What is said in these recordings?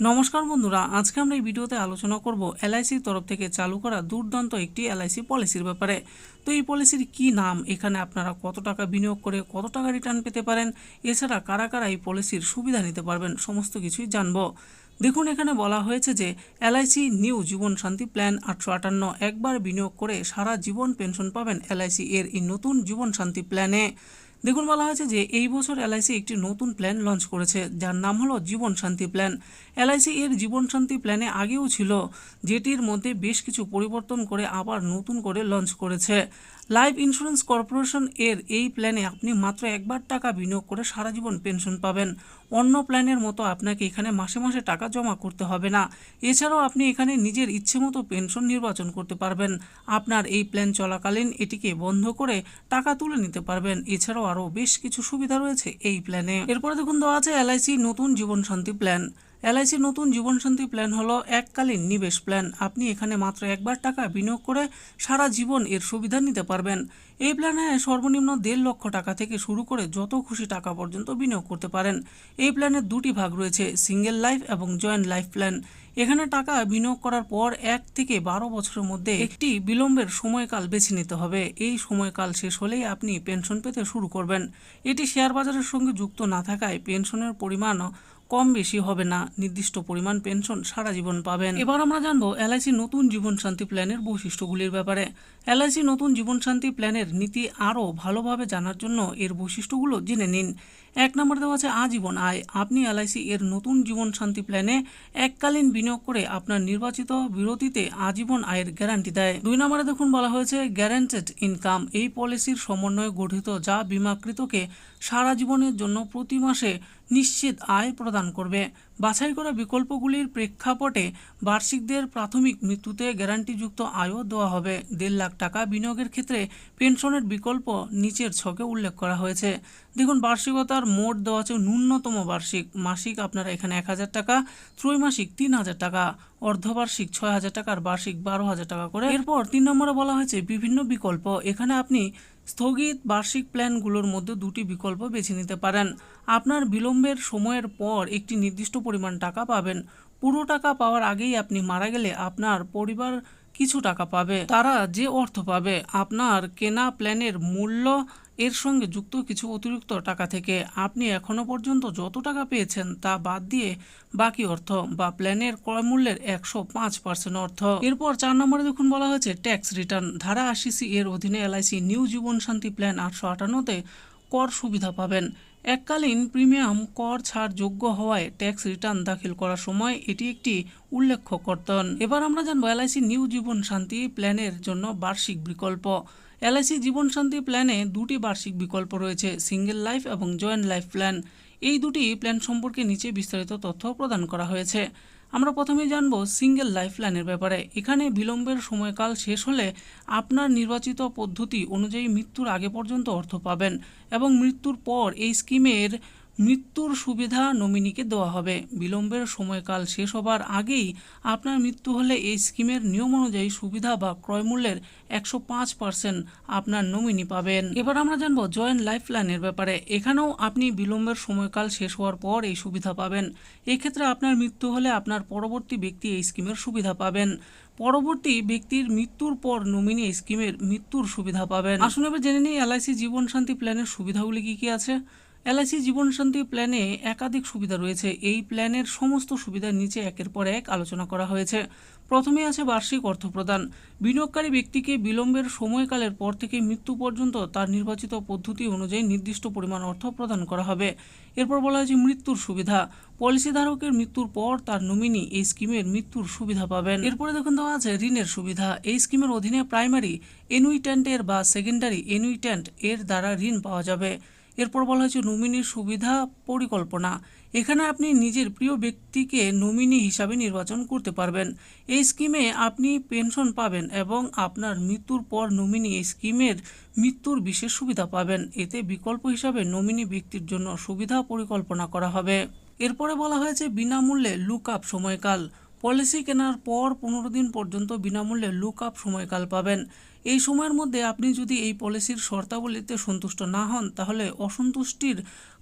নমস্কার বন্ধুরা, আজকে আমরা এই ভিডিওতে আলোচনা করব এলআইসির তরফ থেকে চালু করা দুর্দান্ত একটি এলআইসি পলিসির ব্যাপারে। তো এই পলিসির কি নাম, এখানে আপনারা কত টাকা বিনিয়োগ করে কত টাকা রিটার্ন পেতে পারেন, এছাড়া কারা কারা এই পলিসির সুবিধা নিতে পারবেন, সমস্ত কিছুই জানব। দেখুন, এখানে বলা হয়েছে যে এলআইসি নিউ জীবন শান্তি প্ল্যান আটশো আটান্ন একবার বিনিয়োগ করে সারা জীবন পেনশন পাবেন এলআইসি এর এই নতুন জীবন শান্তি প্ল্যানে। দেখুন, বলা হয়েছে যে এই বছর এলআইসি একটি নতুন প্ল্যান লঞ্চ করেছে, যার নাম হলো জীবন শান্তি প্ল্যান। এলআইসি এর জীবন শান্তি প্ল্যানে আগেও ছিল, যেটির মধ্যে বেশ কিছু পরিবর্তন করে আবার নতুন করে লঞ্চ করেছে। লাইফ ইন্স্যুরেন্স কর্পোরেশন এর এই প্ল্যানে আপনি মাত্র একবার টাকা বিনিয়োগ করে সারা জীবন পেনশন পাবেন। অন্য প্ল্যানের মতো আপনাকে এখানে মাসে মাসে টাকা জমা করতে হবে না। এছাড়াও আপনি এখানে নিজের ইচ্ছে মতো পেনশন নির্বাচন করতে পারবেন। আপনার এই প্ল্যান চলাকালীন এটিকে বন্ধ করে টাকা তুলে নিতে পারবেন। এছাড়াও আরও বেশ কিছু সুবিধা রয়েছে এই প্ল্যানে। এরপরে দেখুন দেওয়া আছে এলআইসি নতুন জীবন শান্তি প্ল্যান। এলআইসি নতুন জীবনশান্তি প্ল্যান হলো এককালীন নিবেশ প্ল্যান। আপনি এখানে মাত্র একবার টাকা বিনিয়োগ করে সারা জীবন এর সুবিধা নিতে পারবেন। এই প্ল্যানে সর্বনিম্ন দেড় লক্ষ টাকা থেকে শুরু করে যত খুশি টাকা পর্যন্ত বিনিয়োগ করতে পারেন। এই প্ল্যানের দুটি ভাগ রয়েছে, সিঙ্গেল লাইফ এবং জয়েন্ট লাইফ প্ল্যান। এখানে টাকা বিনিয়োগ করার পর এক থেকে বারো বছরের মধ্যে একটি বিলম্বের সময়কাল বেছে নিতে হবে। এই সময়কাল শেষ হলেই আপনি পেনশন পেতে শুরু করবেন। এটি শেয়ার বাজারের সঙ্গে যুক্ত না থাকায় পেনশনের পরিমাণ কম বেশি হবে না। নির্দিষ্ট পরিমাণ পেনশন সারা জীবন পাবেন। এবার আমরা জানব এলআইসি নতুন জীবন শান্তি প্ল্যানের বৈশিষ্ট্যগুলির ব্যাপারে। এলআইসি নতুন জীবন শান্তি প্ল্যানের নীতি আরও ভালোভাবে জানার জন্য এর বৈশিষ্ট্যগুলো জেনে নিন। এক নম্বর দেওয়া আছে, আজীবন আয়। আপনি এলআইসি এর নতুন জীবন শান্তি প্ল্যানে এককালীন বিনিয়োগ করে আপনার নির্বাচিত বিরতিতে আজীবন আয়ের গ্যারান্টি দেয়। দুই নম্বরে দেখুন, বলা হয়েছে, গ্যারান্টেড ইনকাম। এই পলিসির সমন্বয়ে গঠিত যা বিমাকৃতকে সারা জীবনের জন্য প্রতি মাসে নিশ্চিত আয় প্রদান করবে। বাছাই করা বিকল্পগুলির প্রেক্ষাপটে বার্ষিকদের প্রাথমিক মৃত্যুতে গ্যারান্টিযুক্ত আয়ও দেওয়া হবে। দেড় লাখ টাকা বিনিয়োগের ক্ষেত্রে পেনশনের বিকল্প নিচের ছকে উল্লেখ করা হয়েছে। দেখুন, বার্ষিকতার মোট দেওয়া আছে ন্যূনতম বার্ষিক। মাসিক আপনারা এখানে এক হাজার টাকা, ত্রৈমাসিক তিন হাজার টাকা, অর্ধবার্ষিক ছয় হাজার টাকার বার্ষিক বারো হাজার টাকা করে। এরপর তিন নম্বরে বলা হয়েছে বিভিন্ন বিকল্প। এখানে আপনি স্থগিত বার্ষিক প্ল্যানগুলোর মধ্যে দুটি বিকল্প বেছে নিতে পারেন। আপনার বিলম্বের সময়ের পর একটি নির্দিষ্ট পরিমাণ টাকা পাবেন। পুরো টাকা পাওয়ার আগেই আপনি মারা গেলে আপনার পরিবার কিছু টাকা পাবে। তারা যে অর্থ পাবে, আপনার কেনা প্ল্যানের মূল্য এর সঙ্গে যুক্ত কিছু অতিরিক্ত টাকা থেকে আপনি এখনও পর্যন্ত যত টাকা পেয়েছেন তা বাদ দিয়ে বাকি অর্থ বা প্ল্যানের ক্রয় মূল্যের একশো পাঁচ পার্সেন্ট অর্থ। এরপর চার নম্বরে দেখুন বলা হয়েছে, ট্যাক্স রিটার্ন। ধারা আশি সি এর অধীনে এলআইসি নিউ জীবন শান্তি প্ল্যান আটশো আটান্নতে কর সুবিধা পাবেন। এককালীন প্রিমিয়াম কর ছাড় যোগ্য হওয়ায় ট্যাক্স রিটার্ন দাখিল করার সময় এটি একটি উল্লেখ্য কর্তন। এবার আমরা জানব এলআইসি নিউ জীবন শান্তি প্ল্যানের জন্য বার্ষিক বিকল্প। এলআইসি জীবন শান্তি প্ল্যানে দুটি বার্ষিক বিকল্প রয়েছে, সিঙ্গেল লাইফ এবং জয়েন্ট লাইফ প্ল্যান। এই দুটি প্ল্যান সম্পর্কে নিচে বিস্তারিত তথ্য প্রদান করা হয়েছে। আমরা প্রথমে জানব সিঙ্গেল লাইফ লাইনের ব্যাপারে। এখানে বিলম্বের সময়কাল শেষ হলে আপনার নির্বাচিত পদ্ধতি অনুযায়ী মৃত্যুর আগে পর্যন্ত অর্থ পাবেন এবং মৃত্যুর পর এই স্কিমের মৃত্যুর সুবিধা নমিনিকে দেওয়া হবে। বিলম্বের সময়কাল শেষ হবার আগেই আপনার মৃত্যু হলে এই স্কিমের নিয়ম অনুযায়ী সুবিধা বা ক্রয়মূল্যের একশো পাঁচ পার্সেন্ট আপনার নমিনি পাবেন। এবার আমরা জানব জয়েন্ট লাইফ প্ল্যানের ব্যাপারে। এখানেও আপনি বিলম্বের সময়কাল শেষ হওয়ার পর এই সুবিধা পাবেন। এক্ষেত্রে আপনার মৃত্যু হলে আপনার পরবর্তী ব্যক্তি এই স্কিমের সুবিধা পাবেন। পরবর্তী ব্যক্তির মৃত্যুর পর নমিনি স্কিমের মৃত্যুর সুবিধা পাবেন। আসুন এবার জেনে নিই এলআইসি জীবন শান্তি প্ল্যানের সুবিধাগুলি কি কি আছে। এলআইসি জীবনশান্তি প্ল্যানে একাধিক সুবিধা রয়েছে। এই প্ল্যানের সমস্ত সুবিধার নিচে একের পর এক আলোচনা করা হয়েছে। প্রথমে আছে বার্ষিক অর্থ প্রদান। বিনিয়োগকারী ব্যক্তিকে বিলম্বের সময়কালের পর থেকে মৃত্যু পর্যন্ত তার নির্বাচিত পদ্ধতি অনুযায়ী নির্দিষ্ট পরিমাণ অর্থ প্রদান করা হবে। এরপর বলা হয়েছে মৃত্যুর সুবিধা। পলিসি ধারকের মৃত্যুর পর তার নমিনি এই স্কিমের মৃত্যুর সুবিধা পাবেন। এরপরে দেখুন দেওয়া আছে ঋণের সুবিধা। এই স্কিমের অধীনে প্রাইমারি এনুইট্যান্টের বা সেকেন্ডারি এনুইট্যান্ট এর দ্বারা ঋণ পাওয়া যাবে। এরপর বলা হয়েছে নমিনির সুবিধা পরিকল্পনা। এখানে আপনি নিজের প্রিয় ব্যক্তিকে নমিনি হিসাবে নির্বাচন করতে পারবেন। এই স্কিমে আপনি পেনশন পাবেন এবং আপনার মৃত্যুর পর নমিনি এই স্কিমের মৃত্যুর বিশেষ সুবিধা পাবেন। এতে বিকল্প হিসাবে নমিনি ব্যক্তির জন্য সুবিধা পরিকল্পনা করা হবে। এরপরে বলা হয়েছে বিনামূল্যে লুক আপ সময়কাল। পলিসি কেনার পর পনেরো দিন পর্যন্ত বিনামূল্যে লুক আপ সময়কাল পাবেন। এই সময়ের মধ্যে আপনি যদি এই পলিসির শর্তাবলীতে সন্তুষ্ট না হন, তাহলে অসন্তুষ্টির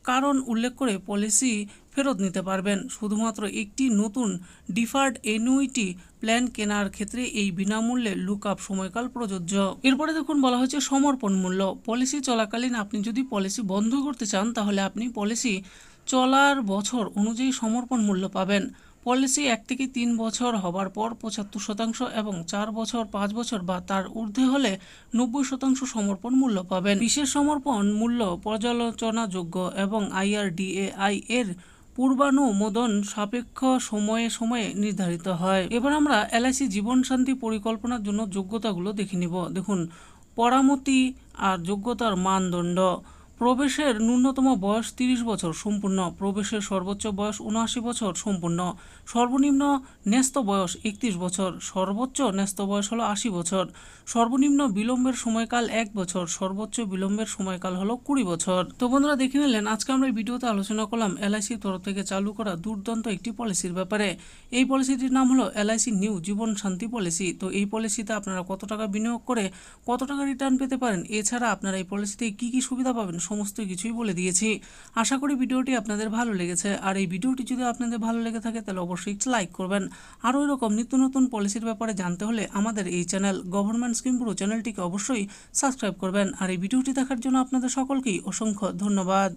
কারণ উল্লেখ করে পলিসি ফেরত নিতে পারবেন। শুধুমাত্র একটি নতুন ডিফার্ড এনুইটি প্ল্যান কেনার ক্ষেত্রে এই বিনামূল্যে লুক আপ সময়কাল প্রযোজ্য। এরপরে দেখুন, বলা হয়েছে সমর্পণ মূল্য। পলিসি চলাকালীন আপনি যদি পলিসি বন্ধ করতে চান, তাহলে আপনি পলিসি চলার বছর অনুযায়ী সমর্পণ মূল্য পাবেন। পলিসি এক থেকে তিন বছর হবার পর পঁচাত্তর শতাংশ এবং চার বছর, পাঁচ বছর বা তার ঊর্ধ্বে হলে নব্বই শতাংশ সমর্পণ মূল্য পাবেন। বিশেষ সমর্পণ মূল্য পর্যালোচনাযোগ্য এবং আইআরডিএআই এর পূর্বানুমোদন সাপেক্ষ সময়ে সময়ে নির্ধারিত হয়। এবার আমরা এলআইসি জীবন শান্তি পরিকল্পনার জন্য যোগ্যতাগুলো দেখে নিব। দেখুন, পরামতি আর যোগ্যতার মানদণ্ড। প্রবেশের ন্যূনতম বয়স তিরিশ বছর, সম্পূর্ণ প্রবেশের সর্বোচ্চ বয়স উনআশি বছর, সম্পূর্ণ সর্বনিম্ন ন্যস্ত বয়স একত্রিশ বছর, সর্বোচ্চ ন্যস্ত বয়স হলো আশি বছর, সর্বনিম্ন বিলম্বের সময়কাল এক বছর, সর্বোচ্চ বিলম্বের সময়কাল হলো কুড়ি বছর। তো বন্ধুরা, দেখে নিলেন আজকে আমরা এই ভিডিওতে আলোচনা করলাম এলআইসির তরফ থেকে চালু করা দুর্দান্ত একটি পলিসির ব্যাপারে। এই পলিসিটির নাম হলো এলআইসি নিউ জীবন শান্তি পলিসি। তো এই পলিসিতে আপনারা কত টাকা বিনিয়োগ করে কত টাকা রিটার্ন পেতে পারেন? এছাড়া আপনারা এই পলিসিতে কি কি সুবিধা পাবেন? সমস্ত কিছুই বলে দিয়েছি। আশা করি ভিডিওটি আপনাদের ভালো লেগেছে। আর এই ভিডিওটি যদি আপনাদের ভালো লেগে থাকে, তাহলে অবশ্যই লাইক করবেন। আরও এরকম নিত্য নতুন পলিসির ব্যাপারে জানতে হলে আমাদের এই চ্যানেল গভর্নমেন্ট স্কিম পুরো চ্যানেলটিকে অবশ্যই সাবস্ক্রাইব করবেন। আর এই ভিডিওটি দেখার জন্য আপনাদের সকলকেই অসংখ্য ধন্যবাদ।